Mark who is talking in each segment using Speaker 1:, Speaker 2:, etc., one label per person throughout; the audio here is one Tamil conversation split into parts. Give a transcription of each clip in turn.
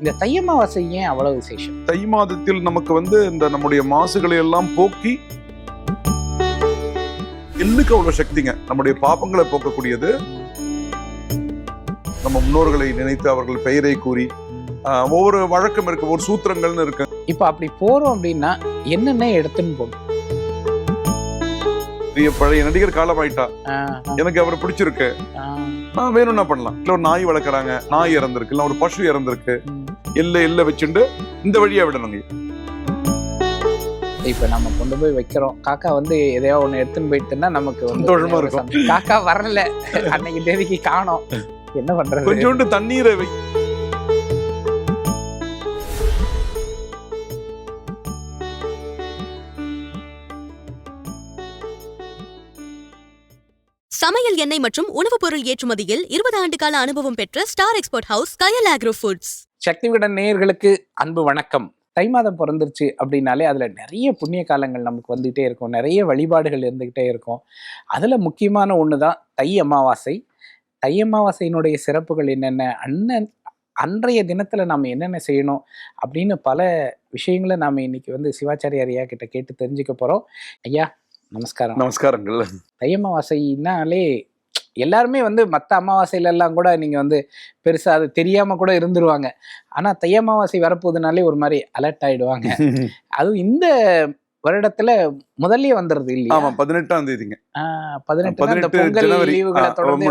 Speaker 1: இந்த தை அமாவாசை ஏன் அவ்வளவு விசேஷம்?
Speaker 2: தை மாதத்தில் நமக்கு வந்து இந்த நம்முடைய மாசுகளை எல்லாம் போக்கி எள்ளுக்கு அவ்வளவு சக்திங்க. நம்முடைய பாப்பங்களை போக்கக்கூடியது. நம்ம முன்னோர்களை நினைத்து அவர்கள் பெயரை கூறி ஒவ்வொரு வழக்கம் இருக்கு ஒரு சூத்திரங்கள்னு இருக்கு.
Speaker 1: இப்ப அப்படி போறோம் அப்படின்னா என்னென்ன எடுத்துன்னு போகணும்?
Speaker 2: பழைய நடிகர் காலமாயிட்டா. எனக்கு அவரை பிடிச்சிருக்கு. நான் வேணும்னா பண்ணலாம்? இல்ல ஒரு நாய் வளர்க்குறாங்க நாய் இறந்திருக்கு இல்ல ஒரு பசு இறந்திருக்கு. எல்ல எல்ல வச்சுட்டு இந்த வழியா விடணுங்க
Speaker 1: இப்ப நம்ம கொண்டு போய் வைக்கிறோம். காக்கா வந்து எதையோ ஒண்ணு எடுத்துன்னு போயிட்டுன்னா நமக்கு வந்து
Speaker 2: சந்தோஷமா இருக்கும்.
Speaker 1: சந்தோஷம். காக்கா வரல. அன்னைக்கு தேதிக்கு காணோம். என்ன பண்றது?
Speaker 2: கொஞ்சோண்டு தண்ணீரை
Speaker 3: சமையல் எண்ணெய் மற்றும் உணவுப் பொருள் ஏற்றுமதியில் இருபது ஆண்டு கால அனுபவம் பெற்ற star export house Kayal agro foods
Speaker 1: Sakthi Vikatan நேயர்களுக்கு அன்பு வணக்கம். தை மாதம் பிறந்துருச்சு அப்படின்னாலே அதில் நிறைய புண்ணிய காலங்கள் நமக்கு வந்துகிட்டே இருக்கும். நிறைய வழிபாடுகள் இருந்துக்கிட்டே இருக்கும். அதில் முக்கியமான ஒன்று தான் தை அமாவாசை. தை அமாவாசையினுடைய சிறப்புகள் என்னென்ன? அண்ணன் அன்றைய தினத்தில் நாம் என்னென்ன செய்யணும்? அப்படின்னு பல விஷயங்களை நாம் இன்னைக்கு வந்து சிவாச்சாரியார் ஐயா கிட்ட கேட்டு தெரிஞ்சுக்க போகிறோம் ஐயா நமஸ்காரம்.
Speaker 2: நமஸ்காரங்கள்.
Speaker 1: தை அமாவாசைனாலே எல்லாருமே வந்து மற்ற அமாவாசையில எல்லாம் கூட நீங்க வந்து பெருசா அது தெரியாம கூட இருந்துருவாங்க. ஆனா தை அமாவாசை வரப்போகுதுனாலே ஒரு மாதிரி அலர்ட் ஆயிடுவாங்க. அதுவும் இந்த வருடத்துல முதல்லயே வந்துருது இல்லையா?
Speaker 2: ஆமா பதினெட்டாம் தேதிங்க.
Speaker 1: பதினெட்டு பொங்கல் லீவுகளை தொடர்ந்து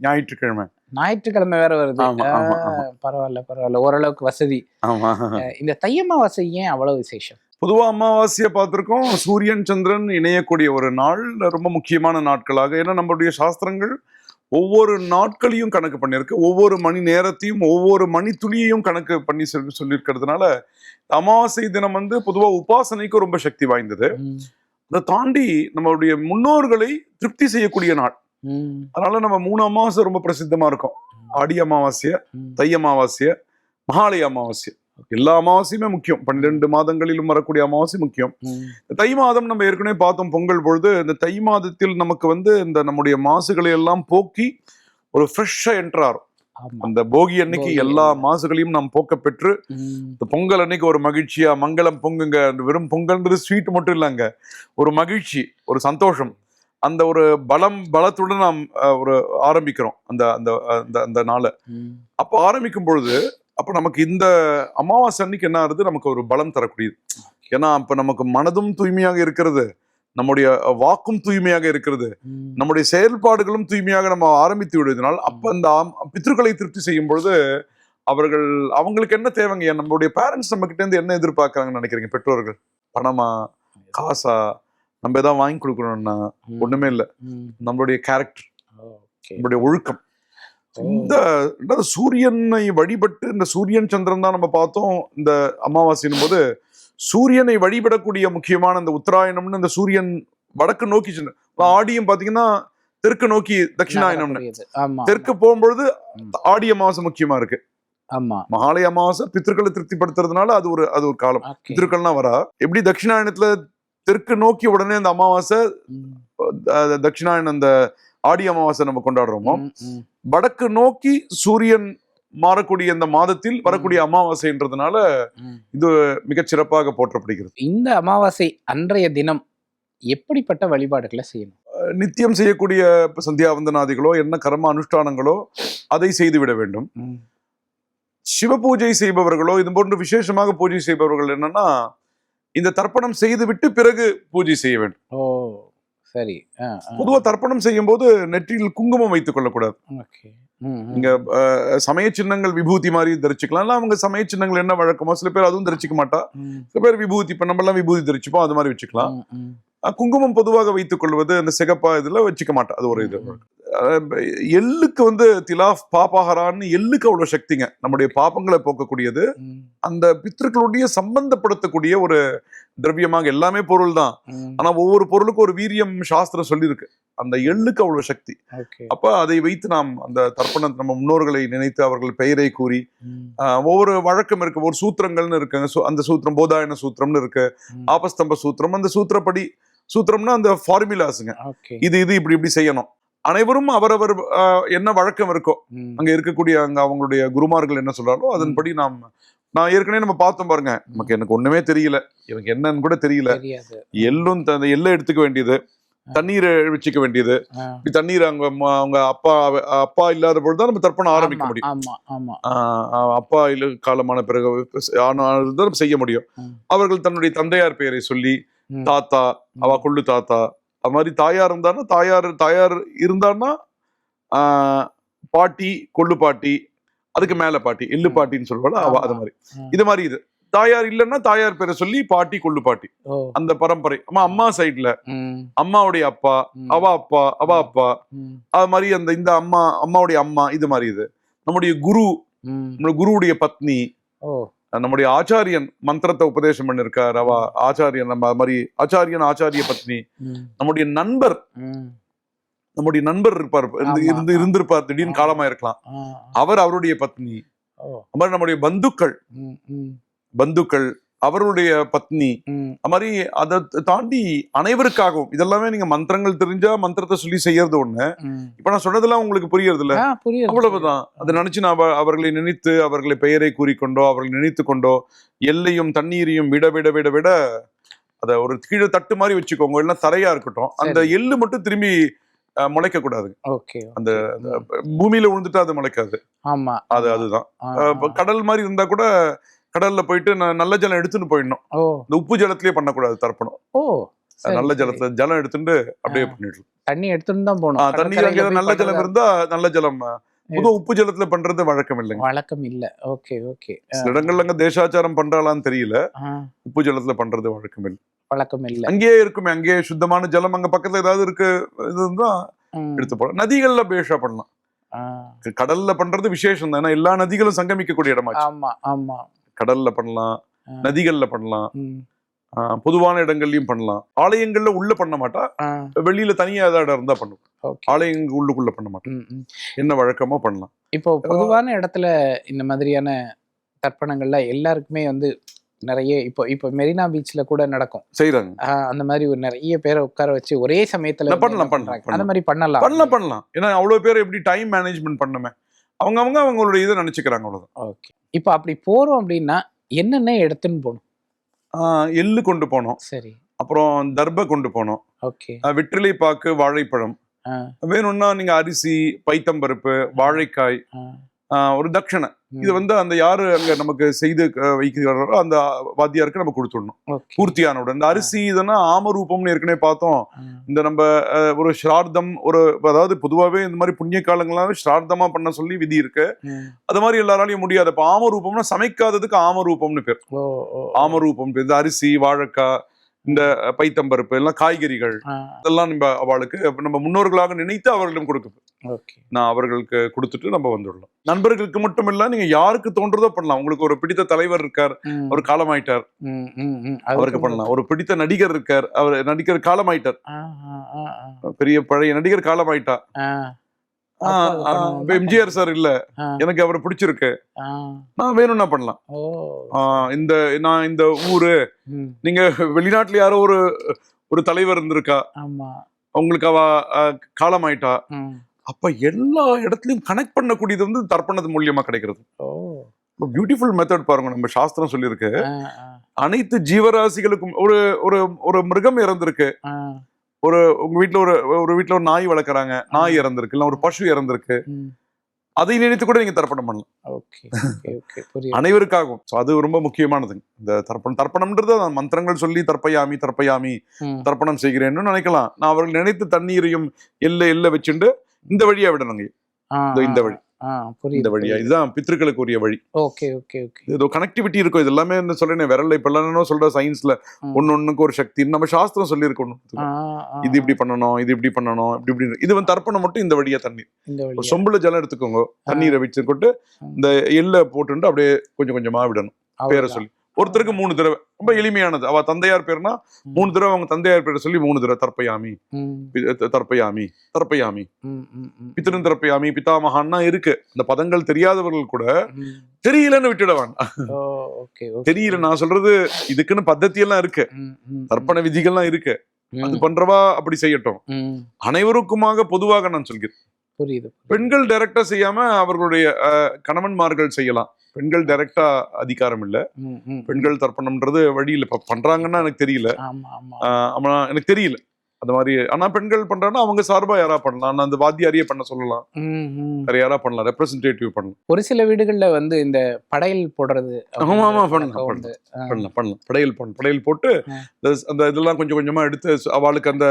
Speaker 2: ஞாயிற்றுக்கிழமை.
Speaker 1: ஞாயிற்றுக்கிழமை வேற வருது. பரவாயில்ல பரவாயில்ல. ஓரளவுக்கு வசதி.
Speaker 2: ஆமா.
Speaker 1: இந்த தை அமாவாசை ஏன் அவ்வளவு விசேஷம்?
Speaker 2: பொதுவா அமாவாசையை பார்த்திருக்கோம். சூரியன் சந்திரன் இணையக்கூடிய ஒரு நாள். ரொம்ப முக்கியமான நாட்களாக. ஏன்னா நம்மளுடைய சாஸ்திரங்கள் ஒவ்வொரு நாட்களையும் கணக்கு பண்ணியிருக்கு. ஒவ்வொரு மணி நேரத்தையும் ஒவ்வொரு மணி துளியையும் கணக்கு பண்ணி சொல்லி சொல்லியிருக்கிறதுனால அமாவாசை தினம் வந்து பொதுவா உபாசனைக்கு ரொம்ப சக்தி வாய்ந்தது. அதை தாண்டி நம்மளுடைய முன்னோர்களை திருப்தி செய்யக்கூடிய நாள். அதனால நம்ம மூணு அமாவாசை ரொம்ப பிரசித்தமா இருக்கும். ஆடி அமாவாசைய. தை அமாவாசைய மகாலய அமாவாசை எல்லா அமாவாசையுமே முக்கியம். பன்னிரெண்டு மாதங்களிலும் வரக்கூடிய அமாவாசை முக்கியம். தை மாதம் நம்ம ஏற்கனவே பார்த்தோம் பொங்கல் பொழுது இந்த தை மாதத்தில் நமக்கு வந்து இந்த நம்முடைய மாசுகளை எல்லாம் போக்கி ஒரு ஃப்ரெஷ்ஷா என்ட்ராரும் அந்த போகி அன்னைக்கு எல்லா. மாசுகளையும் நாம் போக்க பெற்று இந்த பொங்கல் அன்னைக்கு ஒரு மகிழ்ச்சியா மங்களம் பொங்குங்க வெறும் பொங்கல்ன்றது ஸ்வீட் மட்டும் இல்லைங்க. ஒரு மகிழ்ச்சி ஒரு சந்தோஷம். அந்த ஒரு பலம் பலத்துடன் நாம் ஒரு ஆரம்பிக்கிறோம் அந்த அந்த அந்த அந்த நாளை. அப்போ ஆரம்பிக்கும் பொழுது அப்போ நமக்கு இந்த அமாவாசை அன்னைக்கு என்ன ஆகுது? நமக்கு ஒரு பலம் தரக்கூடியது. ஏன்னா அப்ப நமக்கு மனதும் தூய்மையாக இருக்கிறது. நம்முடைய வாக்கும் தூய்மையாக இருக்கிறது. நம்முடைய செயல்பாடுகளும் தூய்மையாக நம்ம ஆரம்பித்து விடுவதனால் அப்ப அந்த பித்ருக்களை திருப்தி செய்யும் பொழுது அவர்கள் அவங்களுக்கு என்ன தேவைங்க? நம்மளுடைய பேரண்ட்ஸ் நம்ம கிட்ட இருந்து என்ன எதிர்பார்க்கறாங்கன்னு நினைக்கிறீங்க? பெற்றோர்கள்? பணமா? காசா? நம்ம ஏதாவது வாங்கி கொடுக்கணும்னா. ஒண்ணுமே இல்லை. நம்மளுடைய கேரக்டர். நம்மளுடைய ஒழுக்கம். இந்த சூரியனை வழிபட்டு இந்த சூரியன் சந்திரன் தான் நம்ம பார்த்தோம் இந்த அமாவாசையின் போது சூரியனை வழிபடக்கூடிய முக்கியமான இந்த உத்தராயணம்னு இந்த சூரியன் வடக்கு நோக்கி ஆடியும் பாத்தீங்கன்னா தெற்கு நோக்கி தட்சிணாயனம்னு தெற்கு போகும்பொழுது. ஆடி அமாவாசை முக்கியமா இருக்கு.
Speaker 1: ஆமா.
Speaker 2: மகாலய அமாவாசை பித்திருக்களை திருப்திப்படுத்துறதுனால அது ஒரு அது ஒரு காலம். பித்திருக்கள்னா வரா. எப்படி தட்சிணாயனத்துல தெற்கு நோக்கி உடனே அந்த அமாவாசை தட்சிணாயனம் அந்த ஆடி அமாவாசை நம்ம கொண்டாடுறோமோ. வடக்கு நோக்கி சூரியன் மாறக்கூடிய இந்த மாதத்தில் வரக்கூடிய அமாவாசைன்றதுனால
Speaker 1: ம்.
Speaker 2: மிகச் சிறப்பாக போற்றப்படுகிறது.
Speaker 1: இந்த அமாவாசை அன்றைய தினம் எப்படிப்பட்ட வழிபாடுகளை செய்யணும்?
Speaker 2: நித்தியம் செய்யக்கூடிய சந்தியாவந்தனாதிகளோ என்ன கர்ம அனுஷ்டானங்களோ அதை செய்து விட வேண்டும். சிவ பூஜை செய்பவர்களோ இது போன்று விசேஷமாக பூஜை செய்பவர்கள் என்னன்னா இந்த தர்ப்பணம் செய்துவிட்டு பிறகு பூஜை செய்ய வேண்டும்.
Speaker 1: சரி. ஆ, ஆ.
Speaker 2: பொதுவா தர்ப்பணம் செய்யும் போது நெற்றியில் குங்குமம் வைத்துக் கொள்ளக்கூடாது. இங்க சமய சின்னங்கள் விபூதி மாதிரி தரிச்சுக்கலாம். இல்ல அவங்க சமய சின்னங்கள் என்ன வழக்கமோ சில பேர் அதுவும் தரிச்சுக்க மாட்டா. சில பேர் விபூதி இப்ப நம்ம எல்லாம் விபூதி தரிச்சுப்போம் அது மாதிரி வச்சுக்கலாம். குங்குமம் பொதுவாக வைத்துக் கொள்வது அந்த சிகப்பா இதுல வச்சுக்க மாட்டா. அது ஒரு இது. எள்ளுக்கு வந்து திலாஃப் பாப்பாகரான்னு எள்ளுக்கு அவ்வளவு சக்திங்க. நம்முடைய பாப்பங்களை போக்கக்கூடியது. அந்த பித்ருக்களுடைய சம்பந்தப்படுத்தக்கூடிய ஒரு திரவியமாக எல்லாமே பொருள் தான். ஆனா ஒவ்வொரு பொருளுக்கும் ஒரு வீரியம் சாஸ்திரம் சொல்லியிருக்கு. அந்த எள்ளுக்கு அவ்வளவு சக்தி. அப்ப அதை வைத்து நாம் அந்த தர்ப்பண நம்ம முன்னோர்களை நினைத்து அவர்கள் பெயரை கூறி ஒவ்வொரு வழக்கம் இருக்கு. ஒரு சூத்திரங்கள்னு இருக்குங்க அந்த சூத்திரம் போதாயன சூத்திரம்னு இருக்கு. ஆபஸ்தம்ப சூத்திரம். அந்த சூத்திரப்படி சூத்திரம்னா அந்த ஃபார்முலாஸுங்க இது இது இப்படி இப்படி செய்யணும். அனைவரும் அவரவர் என்ன வழக்கம் இருக்கோ. அங்க இருக்கக்கூடிய அங்க அவங்களுடைய குருமார்கள் என்ன சொல்றாரோ அதன்படி நாம் நான் ஏற்கனவே நம்ம பார்த்தோம் பாருங்க. நமக்கு எனக்கு ஒண்ணுமே தெரியல. எனக்கு என்னன்னு கூட தெரியல. எள்ளும் எள்ளை எடுத்துக்க வேண்டியது தண்ணீரை வச்சுக்க வேண்டியது. இப்படி தண்ணீர் அவங்க ம- அவங்க அப்பா அப்பா இல்லாத பொழுதுதான் நம்ம தர்ப்பணம் ஆரம்பிக்க முடியும். அப்பா இல்ல காலமான பிறகு ஆனால் செய்ய முடியும். அவர்கள் தன்னுடைய தந்தையார் பெயரை சொல்லி. தாத்தா அவ கொள்ளு தாத்தா அது மாதிரி தாயார் இருந்தான்னா தாயார் தாயார் இருந்தான்னா பாட்டி கொள்ளு பாட்டி அதுக்கு மேல பாட்டி எள்ளு. பாட்டின்னு சொல்லுவாள் அவ. அது மாதிரி. இது மாதிரி இது. தாயார் இல்லைன்னா தாயார் பேரை சொல்லி பாட்டி கொள்ளு பாட்டி. அந்த பரம்பரை. அம்மா அம்மா சைடுல. அம்மாவுடைய அப்பா அவ அப்பா அவ அப்பா. அது மாதிரி அந்த இந்த அம்மா அம்மாவுடைய அம்மா இது மாதிரி இது. நம்முடைய குரு
Speaker 1: ம்.
Speaker 2: நம்முடைய குருவுடைய பத்னி. நம்முடைய ஆச்சாரியன் மந்திரத்தை உபதேசம் பண்ணிருக்கார். அவ ஆச்சாரியன் நம்ம அது மாதிரி ஆச்சாரியன் ஆச்சாரிய பத்னி. நம்முடைய நண்பர். நம்முடைய நண்பர் இருப்பார். இருந்து இருந்திருப்பார். திடீர்னு. காலமா இருக்கலாம். அவர் அவருடைய பத்னி.
Speaker 1: ஓ.
Speaker 2: அது மாதிரி நம்முடைய பந்துக்கள். பந்துக்கள் அவருடைய பத்னி. அது மாதிரி அதை தாண்டி அனைவருக்காகவும் இதெல்லாமே நீங்க மந்திரங்கள் தெரிஞ்சா மந்திரத்தை சொல்லி செய்யறது ஒண்ணு. இப்ப நான் சொன்னதெல்லாம் உங்களுக்கு புரியறது இல்ல அவ்வளவுதான். அதை நினைச்சு நான் அவ- அவர்களை நினைத்து அவர்களை பெயரை கூறிக்கொண்டோ அவர்களை நினைத்து கொண்டோ எல்லையும் தண்ணீரையும் விட விட விட விட அத ஒரு கீழே தட்டு மாதிரி வச்சுக்கோங்க. இல்லைன்னா தரையா இருக்கட்டும். அந்த. எள்ளு மட்டும் திரும்பி முளைக்க கூடாது.
Speaker 1: ஓகே
Speaker 2: அந்த. பூமியில விழுந்துட்டா அது முளைக்காது.
Speaker 1: ஆமா
Speaker 2: அது. அதுதான். கடல் மாதிரி இருந்தா கூட கடல்ல போயிட்டு நல்ல ஜலம் எடுத்துன்னு போயிடணும். இந்த உப்பு ஜலத்திலேயே பண்ணக்கூடாது தர்ப்பணம்.
Speaker 1: ஓ
Speaker 2: நல்ல. ஜலத்துல ஜலம் எடுத்துட்டு அப்படியே. பண்ணிடலாம்.
Speaker 1: தண்ணி எடுத்துட்டு தான் போகணும்.
Speaker 2: தண்ணி நல்ல ஜலம் இருந்தா நல்ல ஜலம். புது உப்பு ஜலத்துல பண்றது வழக்கம் இல்லைங்க.
Speaker 1: வழக்கம் இல்ல. Okay okay.
Speaker 2: சில இடங்கள்ல அங்க தேசாச்சாரம் பண்றாளான்னு தெரியல. உப்பு ஜலத்துல பண்றது வழக்கம் இல்லை.
Speaker 1: வழக்கம் இல்ல.
Speaker 2: அங்கேயே இருக்குமே அங்கேயே சுத்தமான ஜலம் அங்க பக்கத்துல ஏதாவது இருக்கு இதுதான்
Speaker 1: ம்.
Speaker 2: எடுத்து போடலாம் நதிகள்ல பேஷா பண்ணலாம். கடல்ல பண்றது விசேஷம் தான். ஏன்னா எல்லா நதிகளும் சங்கமிக்கக்கூடிய இடமாச்சு.
Speaker 1: ஆமா ஆமா.
Speaker 2: கடல்ல பண்ணலாம். நதிகள்ல பண்ணலாம் பொதுவான இடங்கள்லயும் பண்ணலாம். ஆலயங்கள்ல உள்ள பண்ண மாட்டா வெளியில தனியா ஏதாவது இருந்தா பண்ணுவோம் ஆலயங்க உள்ளுக்குள்ள பண்ண மாட்டோம். என்ன வழக்கமோ பண்ணலாம்.
Speaker 1: இப்போ பொதுவான இடத்துல இந்த மாதிரியான தர்ப்பணங்கள்ல எல்லாருக்குமே வந்து நிறைய இப்போ இப்போ மெரினா பீச்ல கூட நடக்கும்.
Speaker 2: செய்யறாங்க
Speaker 1: அந்த மாதிரி ஒரு நிறைய பேரை உட்கார வச்சு ஒரே சமயத்துல
Speaker 2: பண்ணலாம், பண்ணலாம்?
Speaker 1: அந்த மாதிரி பண்ணலாம்.
Speaker 2: பண்ணலாம் பண்ணலாம். ஏன்னா அவ்வளவு பேர் எப்படி டைம் மேனேஜ்மெண்ட் பண்ணுமே? அவங்க அவங்க அவங்களுடைய இதை நினைச்சுக்கிறாங்க அவ்வளவுதான்.
Speaker 1: ஓகே. இப்போ அப்படி போறோம் அப்படின்னா என்னென்ன எடுத்துன்னு போகணும்?
Speaker 2: எள்ளு கொண்டு போனோம்.
Speaker 1: சரி.
Speaker 2: அப்புறம் தர்ப கொண்டு போனோம்.
Speaker 1: ஓகே.
Speaker 2: வெற்றிலை பாக்கு வாழைப்பழம். வேணும்னா நீங்க அரிசி பைத்தம்பருப்பு வாழைக்காய் ஒரு தட்சணை. இது வந்து அந்த யாரு அங்க நமக்கு செய்து வைக்கிறாரோ அந்த வாத்தியாருக்கு நம்ம கொடுத்துடணும்.
Speaker 1: ஓகே.
Speaker 2: பூர்த்தியானவுடன். இந்த அரிசி இதெல்லாம் ஆமரூபம்னு ஏற்கனவே பார்த்தோம். இந்த நம்ம ஒரு ஸ்ரார்த்தம் ஒரு அதாவது பொதுவாகவே இந்த மாதிரி புண்ணிய காலங்களாவே ஸ்ரார்த்தமா பண்ண சொல்லி விதி இருக்கு. அது மாதிரி எல்லாராலையும் முடியாது. அப்ப ஆமரூபம்னா சமைக்காததுக்கு ஆமரூபம்னு பேர். ஆமரூபம் பேர். இந்த அரிசி வாழைக்காய் இந்த பைத்தம்பருப்பு எல்லாம் காய்கறிகள் இதெல்லாம் நம்ம அவளுக்கு நம்ம முன்னோர்களாக நினைத்து அவர்களிடம் கொடுக்க
Speaker 1: ஓகே.
Speaker 2: நான் அவர்களுக்கு கொடுத்துட்டு நம்ம வந்துடலாம். நண்பர்களுக்கு மட்டும் இல்ல நீங்க யாருக்கு தோன்றதோ பண்ணலாம். உங்களுக்கு ஒரு பிடித்த தலைவர் இருக்கார் அவர் காலமாயிட்டார். அவருக்கு பண்ணலாம். ஒரு பிடித்த நடிகர் இருக்கார் அவர் நடிகர் காலமாயிட்டார். பெரிய பழைய நடிகர் காலமாயிட்டா. எம்ஜிஆர் சார் இல்ல. எனக்கு அவரை பிடிச்சிருக்கு. நான் வேணும்னா பண்ணலாம்? இந்த நான் இந்த ஊரு நீங்க வெளிநாட்டுல யாரோ ஒரு ஒரு தலைவர் இருந்திருக்கா? உங்களுக்கு அவ ஆ, காலமாயிட்டா
Speaker 1: ம்,
Speaker 2: அப்ப எல்லா இடத்துலயும் கனெக்ட் பண்ணக்கூடியது வந்து தர்ப்பணத்து மூலியமா கிடைக்கிறது. பியூட்டிஃபுல் மெத்தட் பாருங்க நம்ம சாஸ்திரம் சொல்லியிருக்கு. அனைத்து ஜீவராசிகளுக்கும் ஒரு ஒரு ஒரு மிருகம் இறந்திருக்கு. ஒரு உங்க வீட்ல ஒரு ஒரு வீட்ல ஒரு நாய் வளர்க்குறாங்க. நாய் இறந்திருக்கு இல்ல ஒரு பசு இறந்திருக்கு. அதை நினைத்து கூட நீங்க தர்ப்பணம் பண்ணலாம். அனைவருக்காகவும். So அது ரொம்ப முக்கியமானது. இந்த தர்ப்பணம் தர்ப்பணம்ன்றது மந்திரங்கள் சொல்லி தர்ப்பயாமி தர்ப்பயாமி தர்ப்பணம் செய்கிறேன்னு நினைக்கலாம். நான் அவர்கள் நினைத்து தண்ணீரையும் எல்ல எல்ல வச்சுண்டு இந்த வழியா விடணுங்க. இந்த வழி. இந்த வழியா. இதுதான் பித்ருக்களுக்கு உரிய வழி.
Speaker 1: Okay okay okay.
Speaker 2: ஏதோ கனெக்டிவிட்டி இருக்கும் இது எல்லாமே என்ன சொல்றேன் விரல்ல இப்ப எல்லாம் சொல்ற சயின்ஸ்ல. ஒன்னு ஒண்ணுக்கு ஒரு சக்தி. நம்ம சாஸ்திரம் சொல்லியிருக்கணும். இது இப்படி பண்ணணும் இது இப்படி பண்ணணும் இப்படி இப்படி இது வந்து தர்ப்பணம் மட்டும் இந்த வழியா தண்ணீர். சொம்புல ஜலம் எடுத்துக்கோங்க. தண்ணீரை வச்சுக்கிட்டு
Speaker 1: ம்.
Speaker 2: இந்த எள்ள போட்டுட்டு அப்படியே கொஞ்சம் கொஞ்சமா விடணும். பேரை. சொல்லி. ஒருத்தருக்கு மூணு தடவை. ரொம்ப எளிமையானது. அவ தந்தையார் பேர்னா மூணு தடவை அவங்க தந்தையார் பேரை சொல்லி மூணு தடவை தர்ப்பயாமி.
Speaker 1: ம்,
Speaker 2: பி- த- தர்ப்பயாமி. தர்ப்பயாமி.
Speaker 1: ம், ம், ம்,
Speaker 2: பித்திரும் தர்ப்பயாமி பிதாமகான்னா இருக்கு. இந்த பதங்கள் தெரியாதவர்கள் கூட. தெரியலன்னு விட்டுட வேண்டாம்
Speaker 1: ஓ ஓகே ஓகே.
Speaker 2: தெரியல நான் சொல்றது இதுக்குன்னு பத்ததி எல்லாம் இருக்கு. தர்ப்பண விதிகள்லாம் இருக்கு. அது பண்றவா அப்படி செய்யட்டும். அனைவருக்குமாக பொதுவாக நான் சொல்கிறேன்.
Speaker 1: புரியுது
Speaker 2: பெண்கள் டைரக்டா செய்யாம அவர்களுடைய கணவன்மார்கள் செய்யலாம். பெண்கள் டைரக்டா அதிகாரம் இல்ல. பெண்கள் தர்ப்பணம்ன்றது வழியில் இப்ப பண்றாங்கன்னா எனக்கு தெரியல.
Speaker 1: ஆமா
Speaker 2: எனக்கு தெரியல. அந்த மாதிரி ஆனா பெண்கள் பண்றாங்கன்னா அவங்க சார்பா யாரா பண்ணலாம்? அந்த வாத்தியாரியே பண்ண சொல்லலாம். வேற யாரா பண்ணலாம்? ரெப்ரசன்டேட்டிவ் பண்ணலாம்.
Speaker 1: ஒரு சில வீடுகள்ல வந்து இந்த படையல் போடுறது
Speaker 2: ஆமா, ஆமா, பண்ணலாம். பண்ணலாம். பண்ணலாம் படையல் பண்ண படையல் போட்டு அந்த இதெல்லாம் கொஞ்சம் கொஞ்சமா எடுத்து அவளுக்கு அந்த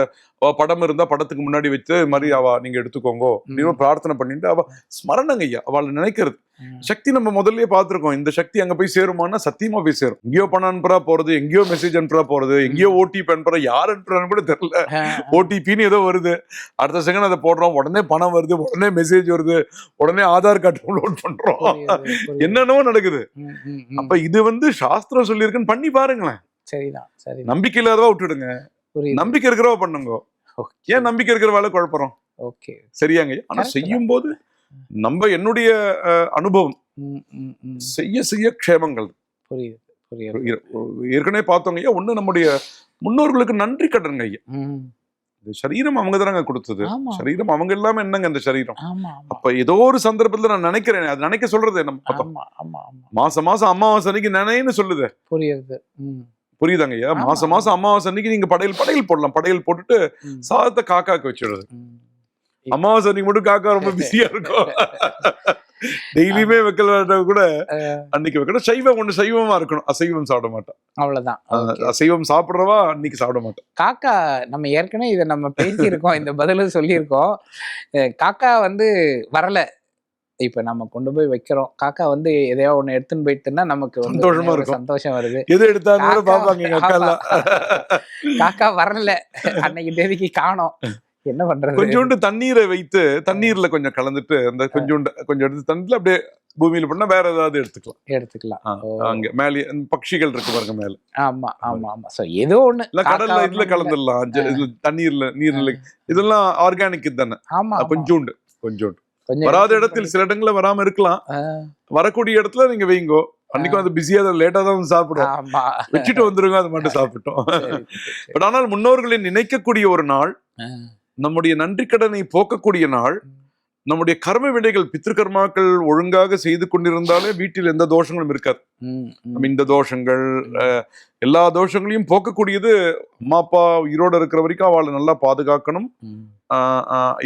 Speaker 2: படம் இருந்தா படத்துக்கு முன்னாடி வச்சு மாதிரி அவ நீங்க எடுத்துக்கோங்க. அப்படின்னு பிரார்த்தனை பண்ணிட்டு அவ ஸ்மரணங்க ஐயா. அவளை நினைக்கிறது. சக்தி நம்ம முதல்லயே பார்த்திருக்கோம். இந்த சக்தி அங்க போய் சேருமான்னா சத்தியமா போய் சேரும். எங்கேயோ பணம் அனுப்புறா போறது எங்கேயோ மெசேஜ் அனுப்புறா போறது எங்கேயோ ஓடிபி அனுப்புறா யார் அனுப்புறான்னு கூட தெரியல. ஓடிபின்னு ஏதோ வருது. அடுத்த செகண்ட் அதை போடுறோம். உடனே பணம் வருது உடனே மெசேஜ் வருது உடனே ஆதார் கார்டு டவுன்லோட் பண்றோம். என்னென்னவோ நடக்குது. அப்ப இது வந்து சாஸ்திரம் சொல்லியிருக்குன்னு பண்ணி பாருங்களேன்.
Speaker 1: சரிதான் சரிதான்.
Speaker 2: நம்பிக்கை இல்லாதவா விட்டுடுங்க. நம்பிக்கை இருக்கிறவா பண்ணுங்க. ஏன் நம்பிக்கை இருக்கிற வேலை குழப்பறோம்?
Speaker 1: ஓகே.
Speaker 2: சரியாங்க. ஆனா செய்யும் போது நம்ம என்னுடைய அனுபவம். செய்ய செய்ய க்ஷேமங்கள்.
Speaker 1: புரியுது புரியுது.
Speaker 2: இரு- ஏற்கனவே பார்த்தோங்க ஐயா ஒண்ணு நம்முடைய முன்னோர்களுக்கு நன்றி கடனுங்க ஐயா. இந்த சரீரம் அவங்க தானங்க கொடுத்தது. சரீரம் அவங்க இல்லாம என்னங்க இந்த சரீரம்? அப்ப ஏதோ ஒரு சந்தர்ப்பத்துல நான் நினைக்கிறேன் அது நினைக்க சொல்றது நம்ம மாசம் மாசம் அமாவாசை அன்னைக்கு நினைன்னு சொல்லுது.
Speaker 1: புரியுது
Speaker 2: புரியுதாங்க ஐயா. மாசம் மாசம் அமாவாசை அன்னைக்கு நீங்க படையல் படையல் போடலாம். படையல் போட்டுட்டு சாதத்தை காக்காக்கு வச்சிடுறது. அமாவாசை அன்னைக்கு மட்டும் காக்கா ரொம்ப பிஸியா இருக்கும் டெய்லியுமே வைக்கல கூட அன்னைக்கு வைக்கணும் சைவம் ஒண்ணு சைவமா இருக்கணும். அசைவம் சாப்பிட மாட்டேன்
Speaker 1: அவ்வளவுதான்.
Speaker 2: அசைவம் சாப்பிடுறவா அன்னைக்கு சாப்பிட மாட்டேன்
Speaker 1: காக்கா நம்ம ஏற்கனவே இதை நம்ம பேசியிருக்கோம். இந்த பதிலும் சொல்லியிருக்கோம். காக்கா வந்து வரல. இப்ப நம்ம கொண்டு போய் வைக்கிறோம். காக்கா வந்து எதையோ ஒண்ணு எடுத்துன்னு போயிட்டுன்னா நமக்கு வந்து
Speaker 2: சந்தோஷமா இருக்கும்.
Speaker 1: சந்தோஷம் வருது.
Speaker 2: எது எடுத்தாலும்
Speaker 1: காக்கா வரல. அன்னைக்கு தேதிக்கு காணோம். என்ன பண்றது?
Speaker 2: கொஞ்சோண்டு தண்ணீரை வைத்து தண்ணீர்ல கொஞ்சம் கலந்துட்டு அந்த கொஞ்சோண்டு கொஞ்சம் எடுத்து தண்ணில அப்படியே பூமியில பண்ணா வேற ஏதாவது எடுத்துக்கலாம்.
Speaker 1: எடுத்துக்கலாம்.
Speaker 2: அங்க மேலே பட்சிகள் இருக்கு பாருங்க மேல.
Speaker 1: ஆமா ஆமா ஆமா. சோ ஏதோ ஒண்ணு
Speaker 2: இல்ல கடல்ல இதுல. கலந்துடலாம். தண்ணீர்ல நீர்ல இதெல்லாம் ஆர்கானிக் தானே.
Speaker 1: ஆமா.
Speaker 2: கொஞ்சோண்டு கொஞ்சோண்டு. வராத இடத்தில் சில இடங்கள்ல வராம இருக்கலாம். வரக்கூடிய இடத்துல நீங்க வைங்கோ. அன்னைக்கும் அது பிஸியா லேட்டா தான் சாப்பிடும். வச்சுட்டு வந்துருங்க அது மட்டும் சாப்பிட்டோம். பட் ஆனால் முன்னோர்களை நினைக்கக்கூடிய ஒரு நாள் நம்முடைய நன்றி கடனை போக்கக்கூடிய நாள் நம்முடைய கர்ம வினைகள் பித்திருக்கர்மாக்கள் ஒழுங்காக செய்து கொண்டிருந்தாலே வீட்டில் எந்த தோஷங்களும் இருக்காது. நம்ம இந்த தோஷங்கள் எல்லா தோஷங்களையும் போக்கக்கூடியது அம்மா அப்பா உயிரோட இருக்கிற வரைக்கும் அவளை நல்லா பாதுகாக்கணும்.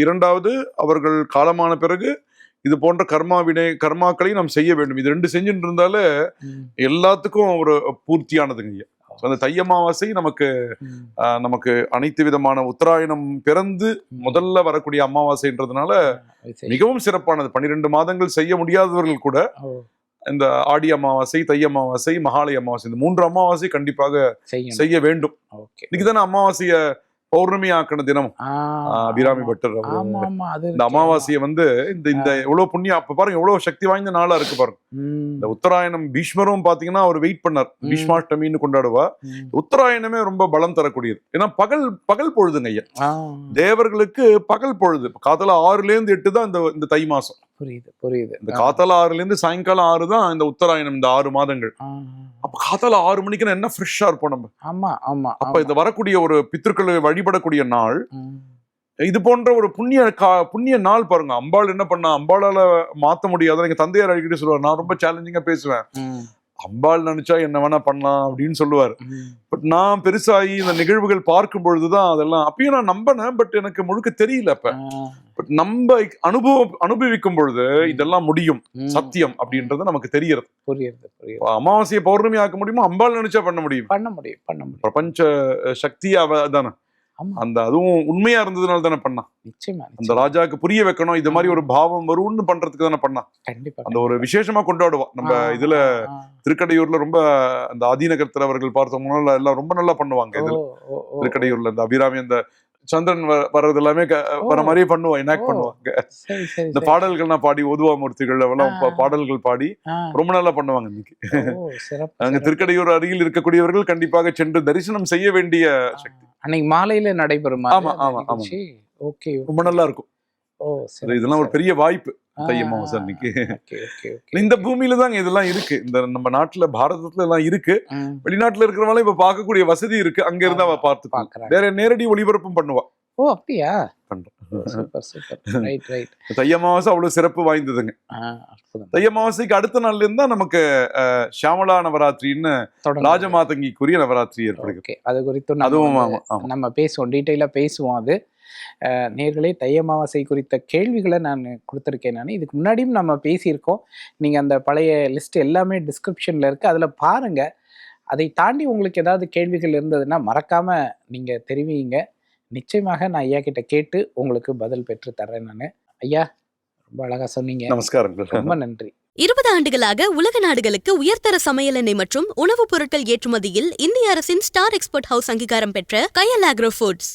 Speaker 2: இரண்டாவது அவர்கள் காலமான பிறகு இது போன்ற கர்மா வினை கர்மாக்களை நாம் செய்ய வேண்டும். இது ரெண்டு செஞ்சுட்டு இருந்தாலே எல்லாத்துக்கும் ஒரு பூர்த்தியானதுங்க ஐயா. அந்த தை அமாவாசை நமக்கு நமக்கு அனைத்து விதமான உத்தராயணம் பிறந்து முதல்ல வரக்கூடிய அமாவாசைன்றதுனால. மிகவும் சிறப்பானது. பன்னிரெண்டு மாதங்கள் செய்ய முடியாதவர்கள் கூட இந்த ஆடி அமாவாசை தை அமாவாசை மகாலய அமாவாசை இந்த மூன்று அமாவாசை கண்டிப்பாக செய்ய வேண்டும். இன்னைக்கு தானே அமாவாசைய பௌர்ணமி ஆக்கின தினம் அபிராமி பட்டர் இந்த. அமாவாசையை வந்து இந்த இந்த எவ்வளவு புண்ணியம் அப்ப பாருங்க எவ்வளவு சக்தி வாய்ந்த நாளா இருக்கு பாருங்க. இந்த உத்தராயணம் பீஷ்மரும் பாத்தீங்கன்னா அவர் வெயிட் பண்ணார். பீஷ்மாஷ்டமின்னு கொண்டாடுவா. உத்தராயணமே ரொம்ப பலம் தரக்கூடியது. ஏன்னா பகல் பகல் பொழுதுங்க ஐயா. தேவர்களுக்கு பகல் பொழுது. காத்தால ஆறுல இருந்து எட்டு தான் இந்த இந்த தை மாசம்.
Speaker 1: புரியுது புரியுது.
Speaker 2: இந்த காத்தால ஆறுல இருந்து சாயங்காலம் ஆறு தான் இந்த உத்தராயணம் இந்த ஆறு மாதங்கள். அப்ப காத்தால ஆறு மணிக்கு என்ன ஃப்ரெஷ்ஷா இருப்போம் நம்ம?
Speaker 1: ஆமா ஆமா
Speaker 2: அப்ப இந்த வரக்கூடிய ஒரு பித்திருக்களை வழிபடக்கூடிய நாள் இது போன்ற ஒரு புண்ணிய கா புண்ணிய நாள் பாருங்க. அம்பாள் என்ன பண்ணா? அம்பாளால மாத்த முடியாத எங்க தந்தையார் அடிக்கடி சொல்லுவார். நான் ரொம்ப சேலஞ்சிங்கா பேசுவேன். அம்பாள் நினைச்சா என்ன வேணா பண்ணலாம் அப்படின்னு சொல்லுவார். பட் நான் பெருசாகி இந்த நிகழ்வுகள் பார்க்கும் பொழுதுதான் அதெல்லாம் அப்பயும் நான் நம்பினேன் பட் எனக்கு முழுக்க தெரியல அப்ப. பட் நம்ம அனுபவம் அனுபவிக்கும் பொழுது இதெல்லாம் முடியும். சத்தியம் அப்படின்றது நமக்கு தெரியறது
Speaker 1: புரியுது புரியுது
Speaker 2: அமாவாசையை பௌர்ணமி ஆக்க முடியுமா அம்பாள் நினைச்சா பண்ண முடியும்.
Speaker 1: பண்ண முடியும் பண்ண முடியும்.
Speaker 2: பிரபஞ்ச சக்தி அவ தானே அந்த அதுவும் உண்மையா இருந்ததுனால தானே பண்ணா
Speaker 1: நிச்சயமா
Speaker 2: அந்த. ராஜாக்கு புரிய வைக்கணும் இது மாதிரி ஒரு பாவம் வரும்னு பண்றதுக்கு தானே பண்ணா
Speaker 1: கண்டிப்பா
Speaker 2: அந்த ஒரு விசேஷமா கொண்டாடுவா. நம்ம இதுல திருக்கடையூர்ல ரொம்ப அந்த ஆதீனகர்த்தர் அவர்கள் பார்த்தோம்னா எல்லாம் ரொம்ப நல்லா பண்ணுவாங்க இதுல. திருக்கடையூர்ல இந்த அபிராமி அந்த சந்திரன் வர்றது எல்லாமே வர. மாதிரியே பண்ணுவோம் எனாக்ட். பண்ணுவாங்க இந்த
Speaker 1: சரி.
Speaker 2: பாடல்கள் நான் பாடி ஓதுவா மூர்த்திகள் எல்லாம். பாடல்கள் பாடி ரொம்ப நல்லா பண்ணுவாங்க இன்னைக்கு அங்க. திருக்கடையூர் அருகில் இருக்கக்கூடியவர்கள் கண்டிப்பாக சென்று தரிசனம் செய்ய வேண்டிய சக்தி
Speaker 1: அன்னைக்கு மாலையில நடைபெறுமா
Speaker 2: ஆமா, ஆமா, ஆமா.
Speaker 1: ஓகே
Speaker 2: ரொம்ப நல்லா இருக்கும் இதெல்லாம் ஒரு பெரிய வாய்ப்பு. இந்த பூமியில தாங்க இதெல்லாம் இருக்கு. இந்த நம்ம நாட்டுல பாரதத்துல எல்லாம் இருக்கு வெளிநாட்டுல இருக்கிறவங்க இப்ப பார்க்கக்கூடிய வசதி இருக்கு. அங்க இருந்து அவ பார்த்து. வேற நேரடி ஒளிபரப்பும் பண்ணுவா.
Speaker 1: ஓ அப்படியா?
Speaker 2: தை அமாவாசை அவ்வளவு சிறப்பு வாய்ந்ததுங்க. தை அமாவாசைக்கு அடுத்த நாள்ல இருந்தா நமக்கு அஹ், ஷியாமளா நவராத்திரின்னு. ராஜமாதங்கிக்குரிய நவராத்திரி ஏற்படுகிறது.
Speaker 1: அது குறித்து
Speaker 2: அதுவும்
Speaker 1: நம்ம பேசுவோம். டீட்டெயிலாக பேசுவோம் அது. நேர்களே தை அமாவாசை குறித்த கேள்விகளை நான் கொடுத்துருக்கேன் நான். இதுக்கு முன்னாடியும் நம்ம பேசியிருக்கோம். நீங்கள் அந்த பழைய லிஸ்ட் எல்லாமே டிஸ்கிரிப்ஷனில் இருக்குது அதில் பாருங்கள் அதை தாண்டி உங்களுக்கு ஏதாவது கேள்விகள் இருந்ததுன்னா மறக்காமல் நீங்கள் தெரிவிங்க. நிச்சயமாக நான் ஐயா கிட்ட கேட்டு உங்களுக்கு பதில் பெற்று தர்றேன் நான். ஐயா ரொம்ப அழகாக சொன்னீங்க.
Speaker 2: நமஸ்காரங்கள்
Speaker 3: Oh
Speaker 1: ரொம்ப நன்றி.
Speaker 3: இருபது ஆண்டுகளாக உலக நாடுகளுக்கு உயர்தர சமையல் எண்ணெய் மற்றும் உணவுப் பொருட்கள் ஏற்றுமதியில் இந்திய அரசின் ஸ்டார் எக்ஸ்போர்ட் ஹவுஸ் அங்கீகாரம் பெற்ற கயல் ஆக்ரோ ஃபுட்ஸ்.